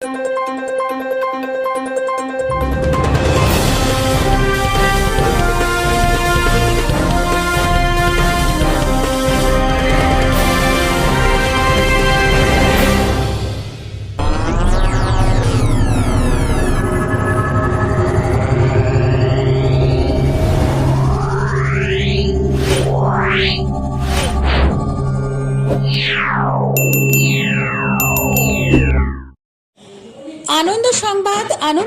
আনন্দ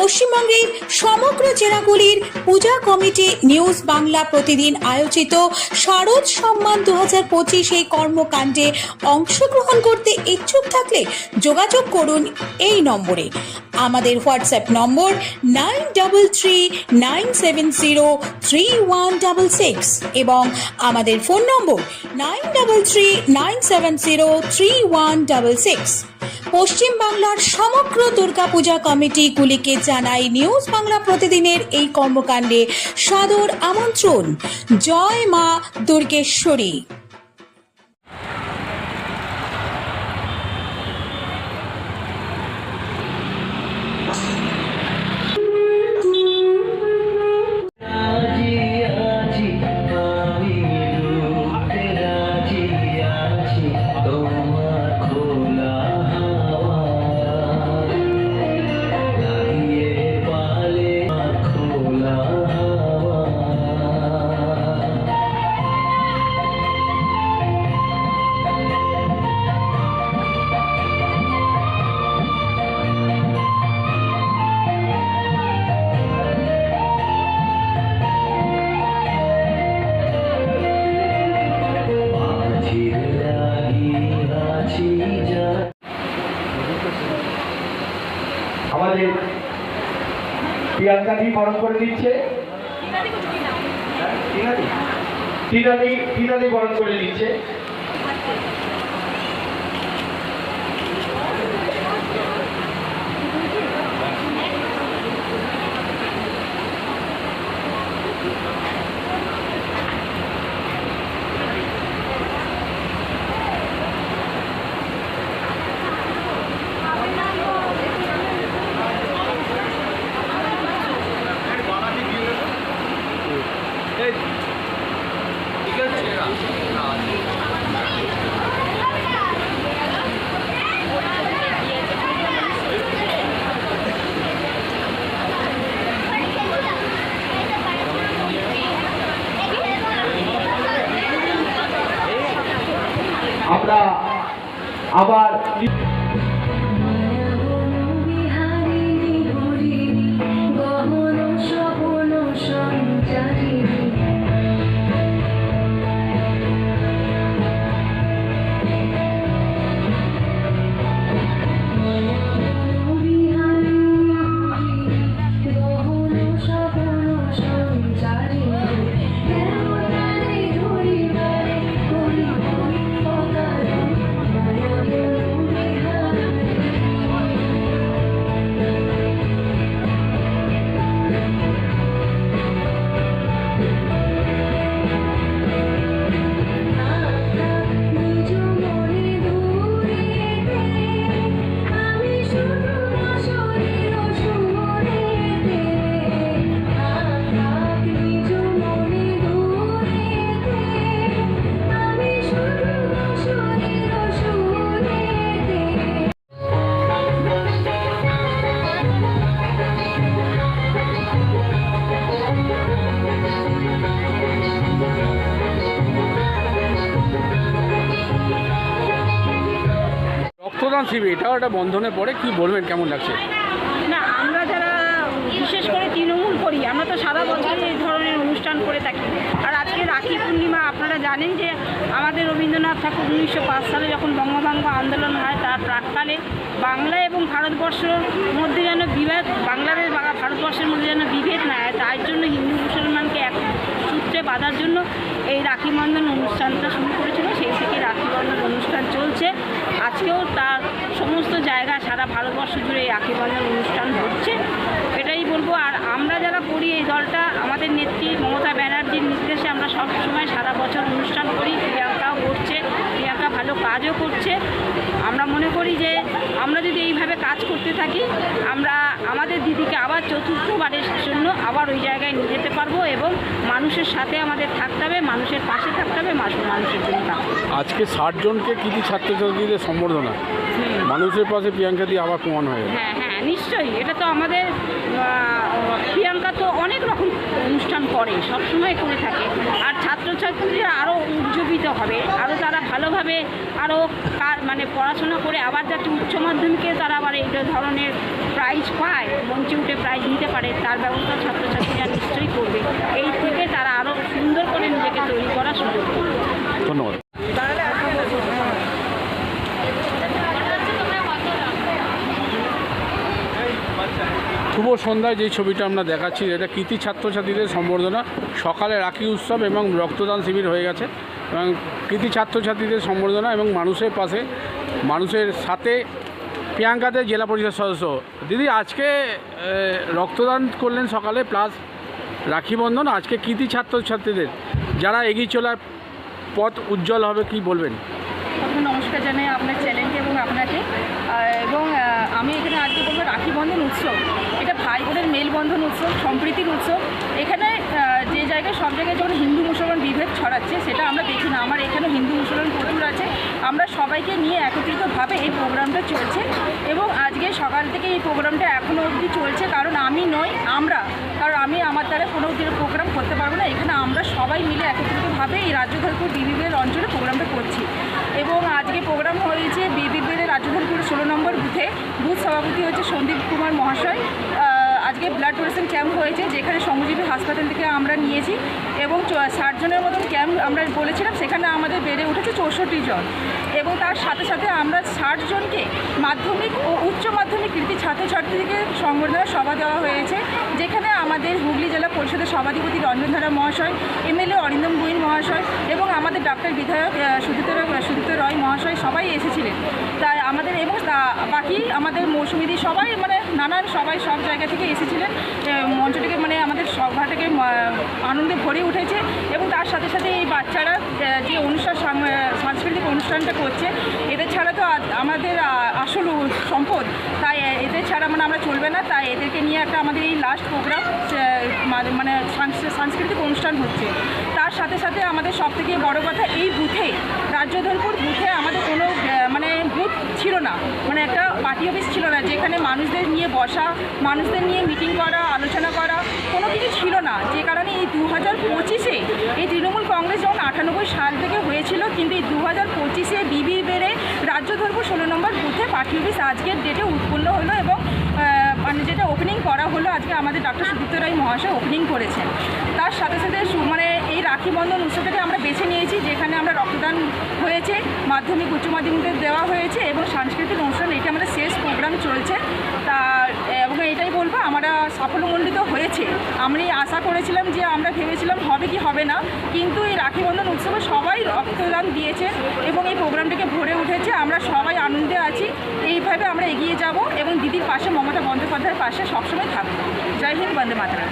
পশ্চিমবঙ্গের সমগ্র জেলাগুলির পূজা কমিটি নিউজ বাংলা প্রতিদিন আয়োজিত শারদ সম্মান দু হাজার পঁচিশ এই কর্মকাণ্ডে অংশগ্রহণ করতে ইচ্ছুক থাকলে যোগাযোগ করুন এই নম্বরে। আমাদের WhatsApp number nine double three nine seven zero three one double six এবং আমাদের phone number nine double three nine seven zero three one double six. পশ্চিম বাংলার সমগ্র দুর্গাপূজা কমিটিগুলিকে জানাই নিউজ বাংলা প্রতিদিনের এই কর্মকাণ্ডে সাদর আমন্ত্রণ। জয় মা দুর্গেশ্বরী। আমাদের প্রিয়াঙ্কাদি বরণ করে দিচ্ছে। টিনাদি টিনাদি বরণ করে দিচ্ছে আমরা আবার প্রমাণ শিবে এটাও একটা বন্ধনে পড়ে, কি বলবেন, কেমন লাগছে? না, আমরা যারা বিশেষ করে তৃণমূল করি, আমরা তো সারা বছর এই ধরনের অনুষ্ঠান করে থাকি। আর আজকে রাখি পূর্ণিমা, আপনারা জানেন যে আমাদের রবীন্দ্রনাথ ঠাকুর উনিশশো পাঁচ সালে যখন বঙ্গভঙ্গ আন্দোলন হয়, তার প্রাককালে বাংলা এবং ভারতবর্ষের মধ্যে যেন বিভেদ, বাংলাদেশ বা ভারতবর্ষের মধ্যে যেন বিভেদ না হয়, তার জন্য হিন্দু মুসলমানকে এক সূত্রে বাঁধার জন্য এই রাখি বন্ধন অনুষ্ঠানটা শুরু করেছিল। সেই থেকে রাখি বন্ধন অনুষ্ঠান চলছে। আজকেও তার সারা ভারতবর্ষ জুড়ে এই রাখি বন্ধন অনুষ্ঠান হচ্ছে এটাই বলব। আর আমরা যারা করি এই দলটা আমাদের নেত্রী মমতা ব্যানার্জির নির্দেশে আমরা সব সময় সারা বছর অনুষ্ঠান করি। প্রিয়াঙ্কাও করছে প্রিয়াঙ্কা ভালো কাজও করছে। আমরা মনে করি যে আমরা যদি এইভাবে কাজ করতে থাকি আমরা আমাদের দিদিকে আবার চতুর্থবারের জন্য আবার ওই জায়গায় নিয়ে যেতে পারব এবং মানুষের সাথে আমাদের থাকতে হবে মানুষের পাশে থাকতে হবে মানুষ- মানুষের জন্য আজকে ষাট জনকে কৃতি ছাত্রছাত্রীদের সম্বর্ধনা। মানুষের পাশে প্রিয়াঙ্কা দিয়ে আবার প্রমাণ হয়ে গেল। হ্যাঁ হ্যাঁ নিশ্চয়ই। এটা তো আমাদের প্রিয়াঙ্কা তো অনেক রকম অনুষ্ঠান করে সবসময় করে থাকে। আর ছাত্রছাত্রীরা আরও উজ্জীবিত হবে। আরও তারা ভালোভাবে আরও মানে পড়াশোনা করে আবার যাতে উচ্চ মাধ্যমিকে তারা আবার এই ধরনের প্রাইজ পায় মঞ্চে উঠে প্রাইজ নিতে পারে তার ব্যবস্থা ছাত্রছাত্রীরা নিশ্চয়ই করবে। এই থেকে তারা আরও সুন্দর করে নিজেকে তৈরি করার সুযোগ ধন্যবাদ। শুভ সন্ধ্যায় যে ছবিটা আমরা দেখাচ্ছি, এটা কৃতি ছাত্রছাত্রীদের সম্বর্ধনা। সকালে রাখি উৎসব এবং রক্তদান শিবির হয়ে গেছে। এবং কৃতি ছাত্রছাত্রীদের সম্বর্ধনা এবং মানুষের পাশে, মানুষের সাথে প্রিয়াঙ্কাদের জেলা পরিষদ সদস্য। দিদি, আজকে রক্তদান করলেন সকালে, প্লাস রাখি বন্ধন, আজকে কৃতি ছাত্রছাত্রীদের। যারা এগিয়ে চলার পথ উজ্জ্বল হবে, কি বলবেন? প্রথমে নমস্কার জানাই আপনার চ্যানেলকে এবং আপনাকে। এবং আমি এখানে আজকে বলব রাখি বন্ধন উৎসব। এটা ভাই বোনের মেলবন্ধন উৎসব, সম্প্রীতির উৎসব। এখানে যে জায়গায় সব জায়গায় যখন হিন্দু মুসলমান বিভেদ ছড়াচ্ছে, সেটা আমরা দেখি না। আমার এখানে হিন্দু মুসলমান প্রচুর আছে। আমরা সবাইকে নিয়ে একত্রিতভাবে এই প্রোগ্রামটা চলছে এবং আজকে সকাল থেকে এই প্রোগ্রামটা এখনও অবধি চলছে। কারণ আমি নই, আমরা। কারণ আমি আমার দ্বারা কোনো প্রোগ্রাম করতে পারব না। এখানে আমরা সবাই মিলে একত্রিতভাবে এই রাজ্যধরপুর বিবিবের অঞ্চলে প্রোগ্রামটা করছি। এবং আজকে প্রোগ্রাম হয়েছে বিবিবের রাজ্যধরপুর ষোলো নম্বর বুথে, বুথ সভাপতি হচ্ছে সন্দীপ কুমার মহাশয়। আজকে ব্লাড ডোনেশন ক্যাম্প হয়েছে, যেখানে শ্রমজীবী হাসপাতাল থেকে আমরা নিয়েছি এবং ষাট জনের মতন ক্যাম্প আমরা বলেছিলাম, সেখানে আমাদের বেড়ে উঠেছে চৌষট্টি জন। এবং তার সাথে সাথে আমরা ষাট জনকে মাধ্যমিক ও উচ্চ মাধ্যমিক কৃতি ছাত্রছাত্রীকে সংবর্ধনা সভা দেওয়া হয়েছে, যেখানে আমাদের হুগলি জেলা পরিষদের সভাধিপতি রঞ্জন ধারা মহাশয়, এমএলএ অরিন্দম গুইন মহাশয় এবং আমাদের ডাক্তার বিধায়ক রায়- সুদীপ্ত রয় মহাশয় সবাই এসেছিলেন তাই আমাদের এবং তা- বাকি আমাদের মৌসুমিদি সবাই মানে নানান সবাই সব জায়গা থেকে এসেছিলেন। মঞ্চটিকে মানে আমাদের সভাটাকে আনন্দে ভরে উঠেছে এবং তার সাথে সাথে এই বাচ্চারা যে অনুষ্ঠান সাংস্কৃতিক অনুষ্ঠানটা করছে, এদের ছাড়া তো আমাদের আসল সম্পদ। তাই এদের ছাড়া মানে আমরা চলবে না। তাই এদেরকে নিয়ে একটা আমাদের এই লাস্ট প্রোগ্রাম মানে সাংস- সাংস্কৃতিক অনুষ্ঠান হচ্ছে। তার সাথে সাথে আমাদের সব থেকে বড় কথা, এই বুথে রাজ্যধরপুর বুথে আমাদের কোনো মানে বুথ ছিল না। মানে একটা পার্টি অফিস ছিল না, যেখানে মানুষদের নিয়ে বসা, মানুষদের নিয়ে মিটিং করা, আলোচনা করা, কোনো কিছু ছিল না। যে কারণে এই দু হাজার পঁচিশে এই তৃণমূল কংগ্রেস যখন আটানব্বই সাল থেকে হয়েছিল, কিন্তু এই দু হাজার পঁচিশে বিবি বেড়ে রাজ্য ধরবো ষোলো নম্বর বুথে পার্টি অফিস আজকের ডেটে উৎপন্ন হলো এবং মানে যেটা ওপেনিং করা হলো, আজকে আমাদের ডক্টর সুদীপ্ত রায় মহাশয় ওপেনিং করেছেন। তার সাথে সাথে এই রাখি বন্ধন উৎসবটাকে আমরা বেছে নিয়েছি, যেখানে আমরা রক্তদান হয়েছে, মাধ্যমিক, উচ্চ মাধ্যমিকদের দেওয়া হয়েছে এবং সাংস্কৃতিক অনুষ্ঠান, এটি আমাদের শেষ প্রোগ্রাম চলছে। তা এবং এটাই বলব, আমরা সাফল্যমণ্ডিত হয়েছে। আমি আশা করেছিলাম যে আমরা ভেবেছিলাম হবে কি হবে না, কিন্তু এই রাখি বন্ধন উৎসবে সবাই রক্তদান দিয়েছে এবং এই প্রোগ্রামটাকে ভরে উঠেছে। আমরা সবাই আনন্দে আছি, এইভাবে আমরা এগিয়ে যাব এবং দিদির পাশে মমতা বন্দ্যোপাধ্যায়ের পাশে সবসময় থাকব। জয় হিন্দ, বন্দে মাতারা